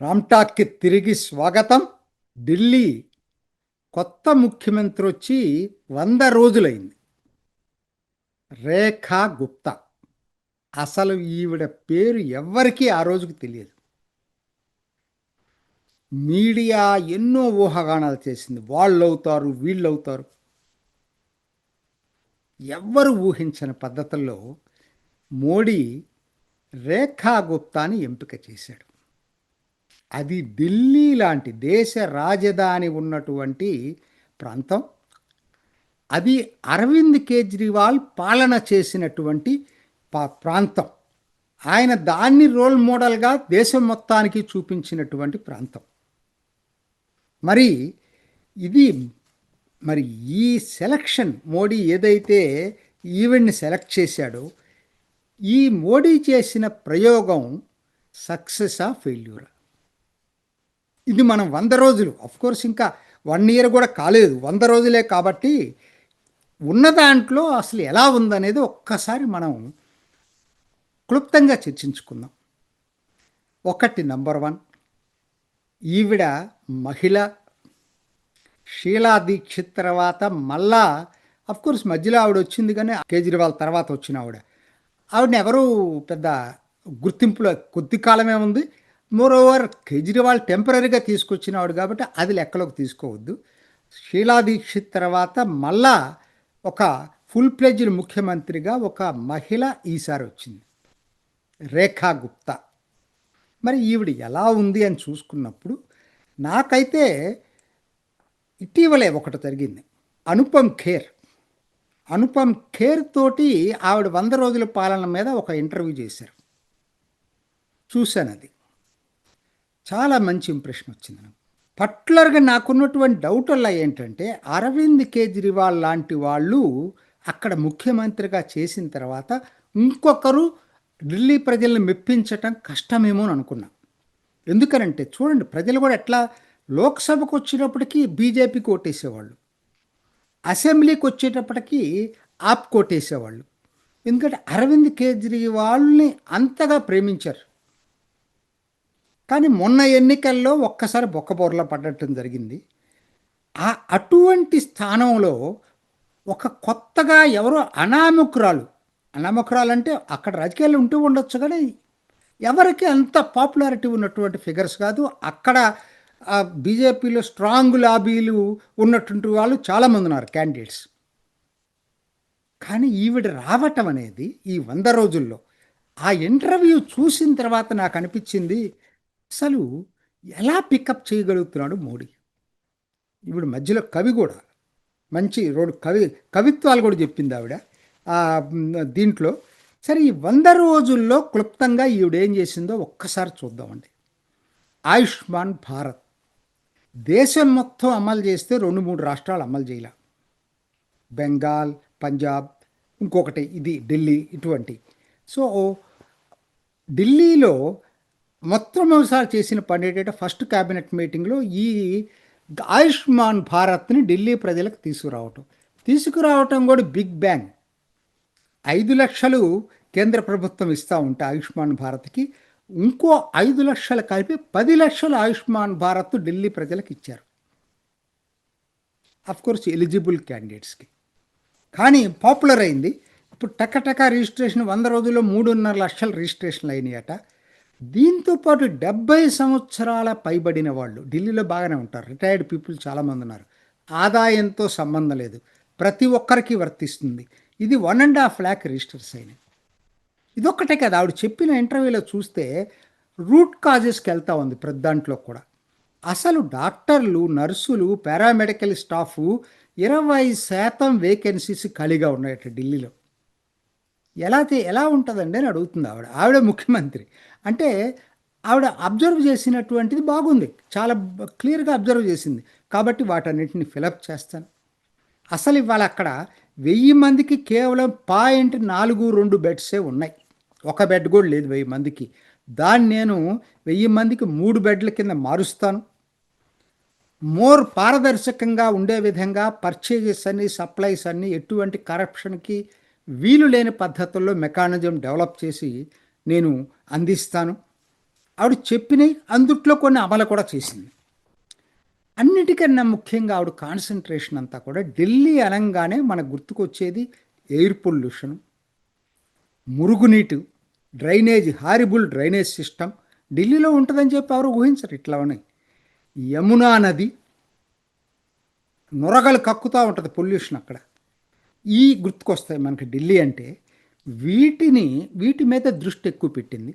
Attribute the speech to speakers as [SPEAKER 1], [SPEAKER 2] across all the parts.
[SPEAKER 1] రామ్టాక్కి తిరిగి స్వాగతం. ఢిల్లీ కొత్త ముఖ్యమంత్రి వచ్చి వంద రోజులైంది. రేఖా గుప్తా. అసలు ఈవిడ పేరు ఎవ్వరికీ ఆ రోజుకి తెలియదు. మీడియా ఎన్నో ఊహాగానాలు చేసింది. వాళ్ళు అవుతారు వీళ్ళు అవుతారు ఎవ్వరు ఊహించని పద్ధతుల్లో మోడీ రేఖా గుప్తాని ఎంపిక చేశాడు. అది ఢిల్లీ లాంటి దేశ రాజధాని ఉన్నటువంటి ప్రాంతం. అది అరవింద్ కేజ్రీవాల్ పాలన చేసినటువంటి పా- ప్రాంతం. ఆయన దాన్ని రోల్ మోడల్గా దేశం మొత్తానికి చూపించినటువంటి ప్రాంతం. మరి ఇది మరి ఈ సెలక్షన్ మోడీ ఏదైతే ఈవెంట్ని సెలెక్ట్ చేశాడో ఈ మోడీ చేసిన ప్రయోగం సక్సెస్ ఆ ఫెయిల్యూరా. ఇది మనం వంద రోజులు. కోర్స్ ఇంకా వన్ ఇయర్ కూడా కాలేదు. వంద రోజులే కాబట్టి ఉన్న దాంట్లో అసలు ఎలా ఉందనేది ఒక్కసారి మనం క్లుప్తంగా చర్చించుకుందాం. ఒకటి నంబర్ వన్. ఈవిడ మహిళ. షీలా దీక్షిత్ తర్వాత మళ్ళా కోర్స్ మధ్యలో ఆవిడ వచ్చింది కానీ కేజ్రీవాల్ తర్వాత వచ్చిన ఆవిడ. ఆవిడని ఎవరు పెద్ద గుర్తింపులో కొద్ది కాలమే ఉంది. మోరోవర్ కేజ్రీవాల్ టెంపరీగా తీసుకొచ్చినవాడు కాబట్టి అది లెక్కలోకి తీసుకోవద్దు. షీలా దీక్షిత్ తర్వాత మళ్ళా ఒక ఫుల్ ప్లెజ్డ్ ముఖ్యమంత్రిగా ఒక మహిళ ఈసారి వచ్చింది. రేఖా గుప్తా. మరి ఈవిడ ఎలా ఉంది అని చూసుకున్నప్పుడు నాకైతే ఇటీవలే ఒకటి జరిగింది. అనుపమ్ ఖేర్. అనుపమ్ ఖేర్ తోటి ఆవిడ వంద రోజుల పాలన మీద ఒక ఇంటర్వ్యూ చేశారు. చూశాను అది. చాలా మంచి ఇంప్రెషన్ వచ్చింది నాకు. పర్టికులర్గా నాకున్నటువంటి డౌట్ వల్ల ఏంటంటే అరవింద్ కేజ్రీవాల్ లాంటి వాళ్ళు అక్కడ ముఖ్యమంత్రిగా చేసిన తర్వాత ఇంకొకరు ఢిల్లీ ప్రజల్ని మెప్పించటం కష్టమేమో అని అనుకున్నా. ఎందుకనంటే చూడండి ప్రజలు కూడా ఎట్లా లోక్సభకు వచ్చినప్పటికీ బీజేపీకి ఓటేసేవాళ్ళు. అసెంబ్లీకి వచ్చేటప్పటికీ ఆప్ కొట్టేసేవాళ్ళు ఎందుకంటే అరవింద్ కేజ్రీవాల్ని అంతగా ప్రేమించారు. కానీ మొన్న ఎన్నికల్లో ఒక్కసారి బొక్కబోర్లా పడటం జరిగింది. ఆ అటువంటి స్థానంలో ఒక కొత్తగా ఎవరో అనామకురాలు అనామకురాలు అంటే అక్కడ రాజకీయాలు ఉంటూ ఉండొచ్చు కానీ ఎవరికి అంత పాపులారిటీ ఉన్నటువంటి ఫిగర్స్ కాదు. అక్కడ బీజేపీలో స్ట్రాంగ్ లాబీలు ఉన్నటువంటి వాళ్ళు చాలామంది ఉన్నారు క్యాండిడేట్స్. కానీ ఈవిడ రావటం అనేది ఈ వంద రోజుల్లో ఆ ఇంటర్వ్యూ చూసిన తర్వాత నాకు అనిపించింది అసలు ఎలా పికప్ చేయగలుగుతున్నాడు మోడీ? ఇప్పుడు మధ్యలో కవి కూడా మంచి రోడ్ కవి కవిత్వాలు కూడా చెప్పింది ఆవిడ. దీంట్లో సరే ఈ వంద రోజుల్లో క్లుప్తంగా ఈవిడ ఏం చేసిందో ఒక్కసారి చూద్దామండి. ఆయుష్మాన్ భారత్. దేశం మొత్తం అమలు చేస్తే రెండు మూడు రాష్ట్రాలు అమలు చేయలే. బెంగాల్ పంజాబ్ ఇంకొకటి ఇది ఢిల్లీ ఇటువంటి. సో ఢిల్లీలో మొట్టమొదటిసారి చేసిన పని ఏంటంటే ఫస్ట్ క్యాబినెట్ మీటింగ్లో ఈ ఆయుష్మాన్ భారత్ని ఢిల్లీ ప్రజలకు తీసుకురావటం. తీసుకురావటం కూడా బిగ్ బ్యాంగ్. ఐదు లక్షలు కేంద్ర ప్రభుత్వం ఇస్తూ ఉంటే ఆయుష్మాన్ భారత్కి ఇంకో ఐదు లక్షలు కలిపి పది లక్షలు ఆయుష్మాన్ భారత్ ఢిల్లీ ప్రజలకు ఇచ్చారు. కోర్స్ ఎలిజిబుల్ క్యాండిడేట్స్కి కానీ పాపులర్ అయింది. ఇప్పుడు టక టక రిజిస్ట్రేషన్ వంద రోజుల్లో మూడున్నర లక్షలు రిజిస్ట్రేషన్లు అయినాయట. దీంతో పాటు డెబ్బై సంవత్సరాల పైబడిన వాళ్ళు ఢిల్లీలో బాగానే ఉంటారు. రిటైర్డ్ పీపుల్ చాలామంది ఉన్నారు. ఆదాయంతో సంబంధం లేదు. ప్రతి ఒక్కరికి వర్తిస్తుంది. ఇది one and half lakh registers అయినాయి ఇదొక్కటే కదా. ఆవిడ చెప్పిన ఇంటర్వ్యూలో చూస్తే రూట్ కాజెస్కి వెళ్తా ఉంది ప్రతి దాంట్లో కూడా. అసలు డాక్టర్లు నర్సులు పారామెడికల్ స్టాఫ్ ఇరవై శాతం వేకెన్సీస్ ఖాళీగా ఉన్నాయట ఢిల్లీలో. ఎలా ఎలా ఉంటుందండి అని అడుగుతుంది ఆవిడ. ఆవిడ ముఖ్యమంత్రి. అంటే ఆవిడ అబ్జర్వ్ చేసినటువంటిది బాగుంది. చాలా క్లియర్గా అబ్జర్వ్ చేసింది. కాబట్టి వాటన్నిటిని ఫిలప్ చేస్తాను. అసలు ఇవాళ అక్కడ వెయ్యి మందికి కేవలం పాయింట్ నాలుగు రెండు బెడ్సే ఉన్నాయి. ఒక బెడ్ కూడా లేదు వెయ్యి మందికి. దాన్ని నేను వెయ్యి మందికి మూడు బెడ్ల కింద మారుస్తాను. మోర్ పారదర్శకంగా ఉండే విధంగా పర్చేజెస్ అన్ని సప్లైస్ అన్ని ఎటువంటి కరప్షన్కి వీలు లేని పద్ధతుల్లో మెకానిజం డెవలప్ చేసి నేను అందిస్తాను. ఆవిడ చెప్పినవి అందుట్లో కొన్ని అమలు కూడా చేసింది. అన్నిటికన్నా ముఖ్యంగా ఆవిడ కాన్సన్ట్రేషన్ అంతా కూడా ఢిల్లీ అనగానే మనకు గుర్తుకొచ్చేది ఎయిర్ పొల్యూషన్ మురుగునీటి డ్రైనేజ్ హారిబుల్ డ్రైనేజ్ సిస్టమ్ ఢిల్లీలో ఉంటుందని చెప్పి ఎవరు ఊహించరు ఇట్లా ఉన్నాయి. యమునా నది నొరగలు కక్కుతూ ఉంటుంది పొల్యూషన్ అక్కడ. ఈ గుర్తుకొస్తాయి మనకి ఢిల్లీ అంటే వీటిని వీటి మీద దృష్టి ఎక్కువ పెట్టింది.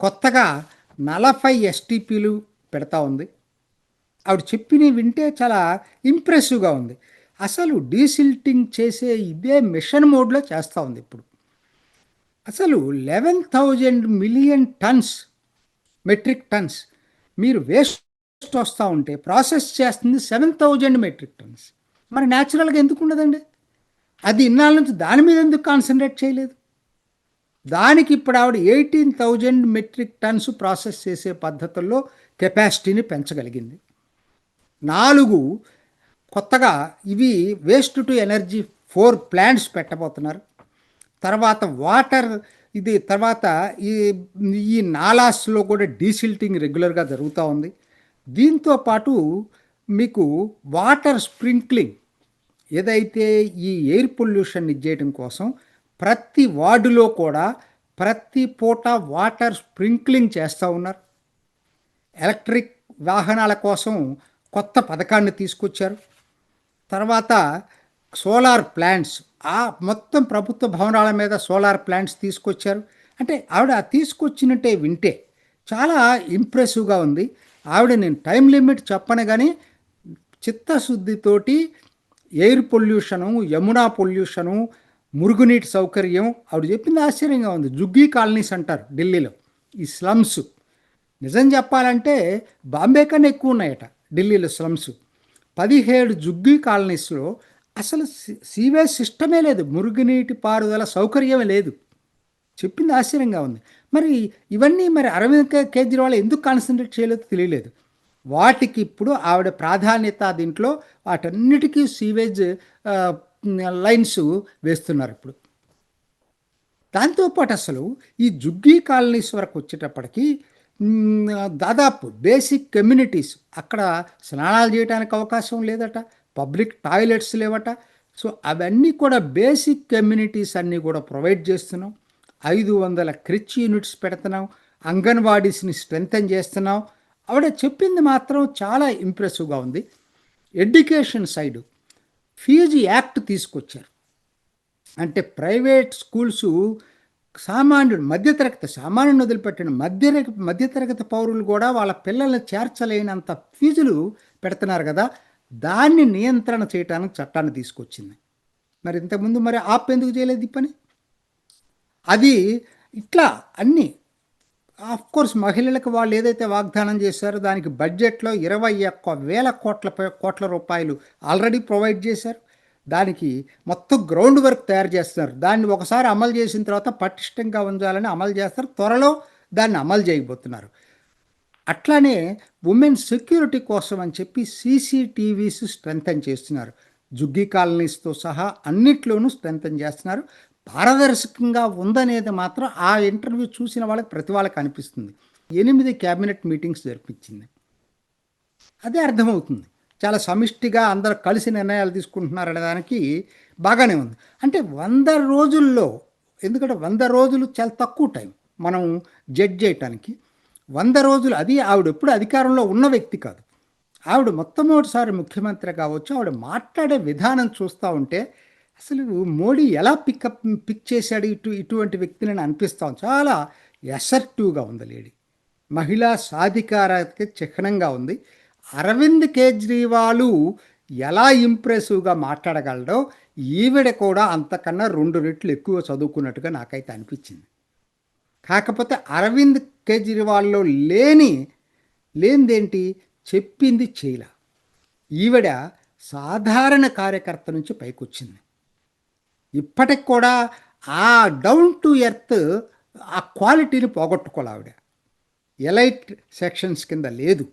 [SPEAKER 1] కొత్తగా నలభై ఎస్టీపీలు పెడతా ఉంది. ఆవిడ చెప్పినవి వింటే చాలా ఇంప్రెసివ్గా ఉంది. అసలు డీసిల్టింగ్ చేసే ఇదే మిషన్ మోడ్లో చేస్తూ ఉంది ఇప్పుడు. అసలు eleven thousand million tons metric tons మీరు వేస్ట్ వస్తూ ఉంటే ప్రాసెస్ చేస్తుంది సెవెన్ థౌజండ్ మెట్రిక్ టన్స్. మరి న్యాచురల్గా ఎందుకు ఉండదండి? అది ఇన్నాళ్ళ నుంచి దాని మీద ఎందుకు కాన్సన్ట్రేట్ చేయలేదు? దానికి ఇప్పుడు ఆవిడ eighteen thousand metric tons process చేసే పద్ధతుల్లో కెపాసిటీని పెంచగలిగింది. నాలుగు కొత్తగా ఇవి waste to energy four plants పెట్టబోతున్నారు. తర్వాత వాటర్ ఇది తర్వాత ఈ ఈ నాలాస్లో కూడా డీసిల్టింగ్ రెగ్యులర్గా జరుగుతూ ఉంది. దీంతో పాటు మీకు వాటర్ స్ప్రింక్లింగ్ ఏదైతే ఈ ఎయిర్ పొల్యూషన్ ఇచ్చేయడం కోసం ప్రతి వార్డులో కూడా ప్రతి పూట వాటర్ స్ప్రింక్లింగ్ చేస్తూ ఉన్నారు. ఎలక్ట్రిక్ వాహనాల కోసం కొత్త పథకాన్ని తీసుకొచ్చారు. తర్వాత సోలార్ ప్లాంట్స్ ఆ మొత్తం ప్రభుత్వ భవనాల మీద సోలార్ ప్లాంట్స్ తీసుకొచ్చారు. అంటే ఆవిడ తీసుకొచ్చినట్టే వింటే చాలా ఇంప్రెసివ్గా ఉంది. ఆవిడ నేను టైం లిమిట్ చెప్పను కానీ చిత్తశుద్ధితోటి ఎయిర్ పొల్యూషను యమునా పొల్యూషను మురుగునీటి సౌకర్యం ఆవిడ చెప్పింది ఆశ్చర్యంగా ఉంది. జుగ్గీ కాలనీస్ అంటారు ఢిల్లీలో. ఈ స్లమ్స్. నిజం చెప్పాలంటే బాంబే కన్నా ఎక్కువ ఉన్నాయట ఢిల్లీలో స్లమ్స్. పదిహేడు జుగ్గీ కాలనీస్లో అసలు సీవేజ్ సిస్టమే లేదు. మురుగునీటి పారుదల సౌకర్యమే లేదు. చెప్పింది ఆశ్చర్యంగా ఉంది. మరి ఇవన్నీ మరి అరవింద్ కేజ్రీవాల్ ఎందుకు కాన్సన్ట్రేట్ చేయలేదో తెలియలేదు. వాటికి ఇప్పుడు ఆవిడ ప్రాధాన్యత దీంట్లో వాటన్నిటికీ సీవేజ్ లైన్స్ వేస్తున్నారు ఇప్పుడు. దాంతోపాటు అసలు ఈ జుగ్గీ కాలనీస్ వరకు వచ్చేటప్పటికి దాదాపు బేసిక్ కమ్యూనిటీస్ అక్కడ స్నానాలు చేయడానికి అవకాశం లేదట పబ్లిక్ టాయిలెట్స్ లేవట. సో అవన్నీ కూడా బేసిక్ కమ్యూనిటీస్ అన్నీ కూడా ప్రొవైడ్ చేస్తున్నాం. ఐదు వందల క్రిచ్ యూనిట్స్ పెడుతున్నాం. అంగన్వాడీస్ని స్ట్రెంగ్తన్ చేస్తున్నాం. ఆవిడ చెప్పింది మాత్రం చాలా ఇంప్రెసివ్గా ఉంది. ఎడ్యుకేషన్ సైడు ఫీజు యాక్ట్ తీసుకొచ్చారు. అంటే ప్రైవేట్ స్కూల్స్ సామాన్యుడు మధ్యతరగతి సామాన్యుని వదిలిపెట్టిన మధ్య మధ్యతరగతి పౌరులు కూడా వాళ్ళ పిల్లల్ని చేర్చలేనంత ఫీజులు పెడుతున్నారు కదా దాన్ని నియంత్రణ చేయడానికి చట్టాన్ని తీసుకొచ్చింది. మరి ఇంతకుముందు మరి ఆప్ ఎందుకు చేయలేదు ఈ పని? అది ఇట్లా అన్నీ ఆఫ్ కోర్స్ మహిళలకు వాళ్ళు ఏదైతే వాగ్దానం చేశారో దానికి బడ్జెట్లో ఇరవై ఒక్క వేల కోట్ల కోట్ల రూపాయలు ఆల్రెడీ ప్రొవైడ్ చేశారు. దానికి మొత్తం గ్రౌండ్ వర్క్ తయారు చేస్తున్నారు. దాన్ని ఒకసారి అమలు చేసిన తర్వాత పటిష్టంగా ఉంచాలని అమలు చేస్తారు. త్వరలో దాన్ని అమలు చేయబోతున్నారు. అట్లానే ఉమెన్ సెక్యూరిటీ కోసం అని చెప్పి సీసీటీవీస్ స్ట్రెంగ్తన్ చేస్తున్నారు. జుగ్గి కాలనీస్తో సహా అన్నిట్లోనూ స్ట్రెంగ్తన్ చేస్తున్నారు. పారదర్శకంగా ఉందనేది మాత్రం ఆ ఇంటర్వ్యూ చూసిన వాళ్ళకి ప్రతి వాళ్ళకి అనిపిస్తుంది. ఎనిమిది క్యాబినెట్ మీటింగ్స్ జరిపించింది. అదే అర్థమవుతుంది. చాలా సమిష్టిగా అందరు కలిసి నిర్ణయాలు తీసుకుంటున్నారు అనే దానికి బాగానే ఉంది. అంటే వంద రోజుల్లో ఎందుకంటే వంద రోజులు చాలా తక్కువ టైం మనం జడ్జ్ చేయటానికి. వంద రోజులు అది ఆవిడ ఎప్పుడు అధికారంలో ఉన్న వ్యక్తి కాదు. ఆవిడ మొట్టమొదటిసారి ముఖ్యమంత్రి కావచ్చు ఆవిడ మాట్లాడే విధానం చూస్తూ ఉంటే అసలు మోడీ ఎలా పికప్ పిక్ చేశాడు ఇటు ఇటువంటి వ్యక్తిని అనిపిస్తాం చాలా ఎసర్టివ్గా ఉంది లేడీ. మహిళా సాధికారతకి చిహ్నంగా ఉంది. అరవింద్ కేజ్రీవాలు ఎలా ఇంప్రెసివ్గా మాట్లాడగలడో ఈవిడ కూడా అంతకన్నా రెండు రెట్లు ఎక్కువ చదువుకున్నట్టుగా నాకైతే అనిపించింది. కాకపోతే అరవింద్ కేజ్రీవాల్లో లేని లేనిదేంటి? చెప్పింది చేయల ఈవిడ సాధారణ కార్యకర్త నుంచి పైకొచ్చింది. ఇప్పటికి కూడా ఆ డౌన్ టు ఎర్త్ ఆ క్వాలిటీని పోగొట్టుకోవాలి ఆవిడ. ఎలైట్ సెక్షన్స్ కింద లేదు.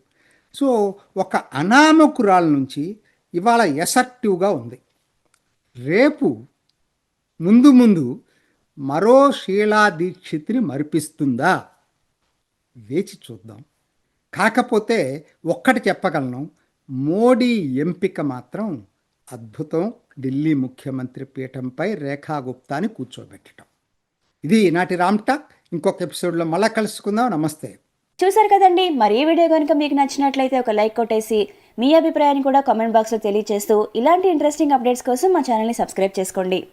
[SPEAKER 1] సో ఒక అనామకురాల నుంచి ఇవాళ ఎసర్టివ్గా ఉంది. రేపు ముందు ముందు మరో శీలా దీక్షిత్ని మరిపిస్తుందా? వేచి చూద్దాం. కాకపోతే ఒక్కటి చెప్పగలను. మోడీ ఎంపిక మాత్రం అద్భుతం. ఢిల్లీ ముఖ్యమంత్రి పీఠంపై రేఖా గుప్తాని కూర్చోబెట్టడం. ఇది నాటి రామ్టాక్ ఇంకొక ఎపిసోడ్లో మళ్ళా కలుసుకుందాం. నమస్తే.
[SPEAKER 2] చూసారు కదండి. మరి ఈ వీడియో కనుక మీకు నచ్చినట్లయితే ఒక లైక్ కొట్టేసి మీ అభిప్రాయాన్ని కూడా కామెంట్ బాక్స్లో తెలియజేస్తూ ఇలాంటి ఇంట్రెస్టింగ్ అప్డేట్స్ కోసం మా ఛానల్ని సబ్స్క్రైబ్ చేసుకోండి.